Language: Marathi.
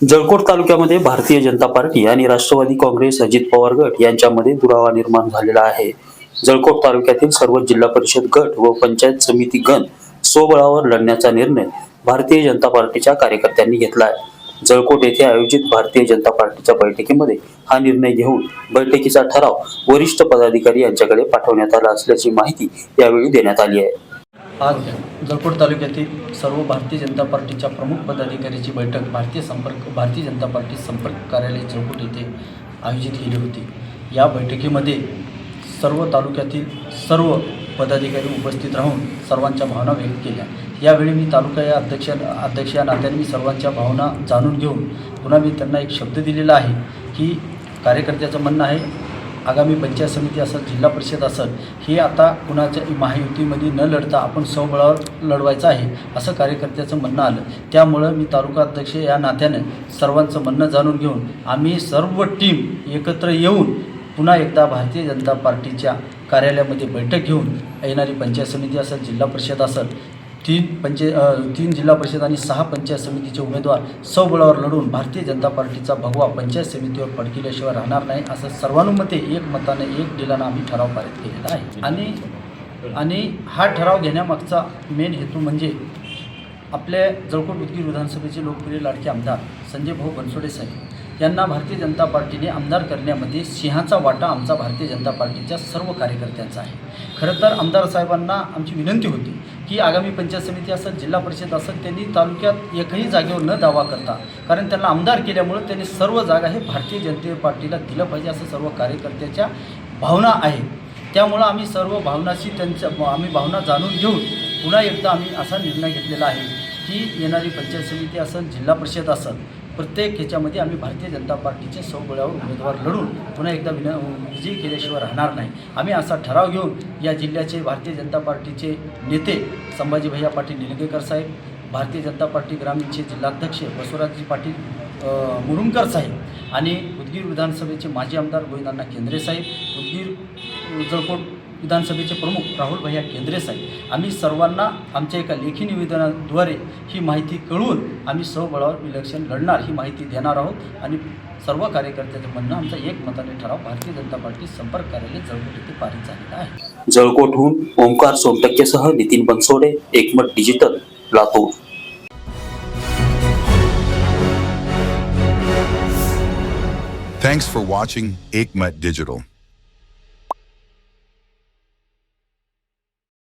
जळकोट तालुक्यामध्ये भारतीय जनता पार्टी आणि राष्ट्रवादी काँग्रेस अजित पवार गट यांच्यामध्ये दुरावा निर्माण झालेला आहे. जळकोट तालुक्यातील सर्व जिल्हा परिषद गट व पंचायत समिती गण स्वबळावर लढण्याचा निर्णय भारतीय जनता पार्टीच्या कार्यकर्त्यांनी घेतला आहे. जळकोट येथे आयोजित भारतीय जनता पार्टीच्या बैठकीमध्ये हा निर्णय घेऊन बैठकीचा ठराव वरिष्ठ पदाधिकारी यांच्याकडे पाठवण्यात आला असल्याची माहिती यावेळी देण्यात आली आहे. आज जळकोट तालुक्यातील सर्व भारतीय जनता पार्टीच्या प्रमुख पदाधिकाऱ्याची बैठक भारतीय संपर्क भारतीय जनता पार्टी संपर्क कार्यालय जळकोट येथे आयोजित केली होती. या बैठकीमध्ये सर्व तालुक्यातील सर्व पदाधिकारी उपस्थित राहून सर्वांच्या भावना व्यक्त केल्या. यावेळी मी तालुका या अध्यक्ष अध्यक्ष या नात्याने मी सर्वांच्या भावना जाणून घेऊन पुन्हा मी त्यांना एक शब्द दिलेला आहे की कार्यकर्त्याचं म्हणणं आहे आगामी पंचायत समिती असेल जिल्हा परिषद असेल हे आता कुणाच्या महायुतीमध्ये न लढता आपण स्वबळावर लढवायचं आहे असं कार्यकर्त्याचं म्हणणं आलं. त्यामुळं मी तालुका अध्यक्ष या नात्यानं सर्वांचं म्हणणं जाणून घेऊन आम्ही सर्व टीम एकत्र येऊन पुन्हा एकदा भारतीय जनता पार्टीच्या कार्यालयामध्ये बैठक घेऊन येणारी पंचायत समिती असेल जिल्हा परिषद असेल तीन पंचे तीन जिल्हा परिषद आणि सहा पंचायत समितीचे उमेदवार सौबळावर लढून भारतीय जनता पार्टीचा भगवा पंचायत समितीवर फडकिल्याशिवाय राहणार नाही असं सर्वानुमते एक मताने एक डिलानं आम्ही ठराव पारित केलेला आहे. आणि आणि हा ठराव घेण्यामागचा मेन हेतू म्हणजे आपल्या जळकोट उदगीर विधानसभेचे लोकप्रिय लाडके आमदार संजय भाऊ बनसोडे साहेब यांना भारतीय जनता पार्टीने आमदार करण्यामध्ये सिंहाचा वाटा आमचा भारतीय जनता पार्टीच्या सर्व कार्यकर्त्यांचा आहे. खरं तर आमदार साहेबांना आमची विनंती होती की आगामी पंचायत समिती असेल जिल्हा परिषद असत त्यांनी तालुक्यात एकही जागेवर न दावा करता कारण त्यांना आमदार केल्यामुळं त्यांनी सर्व जागा हे भारतीय जनते पार्टीला दिलं पाहिजे असं सर्व कार्यकर्त्याच्या भावना आहे त्यामुळं आम्ही सर्व भावनाशी त्यांच्या आम्ही भावना जाणून घेऊन पुन्हा एकदा आम्ही असा निर्णय घेतलेला आहे की येणारी पंचायत समिती असेल जिल्हा परिषद असेल प्रत्येक ह्याच्यामध्ये आम्ही भारतीय जनता पार्टीचे सौबळावर उमेदवार लढून पुन्हा एकदा विन विजयी केल्याशिवाय राहणार नाही. आम्ही असा ठराव घेऊन या जिल्ह्याचे भारतीय जनता पार्टीचे नेते संभाजी भैया पाटील निलंगेकर साहेब भारतीय जनता पार्टी ग्रामीणचे जिल्हाध्यक्ष बसवराजजी पाटील मुरुंकर साहेब आणि उदगीर विधानसभेचे माजी आमदार गोविंदांना केंद्रे साहेब उदगीर जळकोट विधानसभेचे प्रमुख राहुल भैया केंद्रे साहेब. आम्ही सर्वांना आमच्या एका लेखी निवेदनाद्वारे ही माहिती कळवून आम्ही स्वबळावर इलेक्शन लढणार ही माहिती देणार आहोत आणि सर्व कार्यकर्त्याचं म्हणणं आमचा एक मताने ठराव भारतीय जनता पार्टी संपर्क कार्यालय जळकोट येथे पारित झालेला आहे. जळकोटहून Omkar सोनटक्केसह Nitin Bansode Ekmat digital Latur. Thanks for watching Aikmat Digital.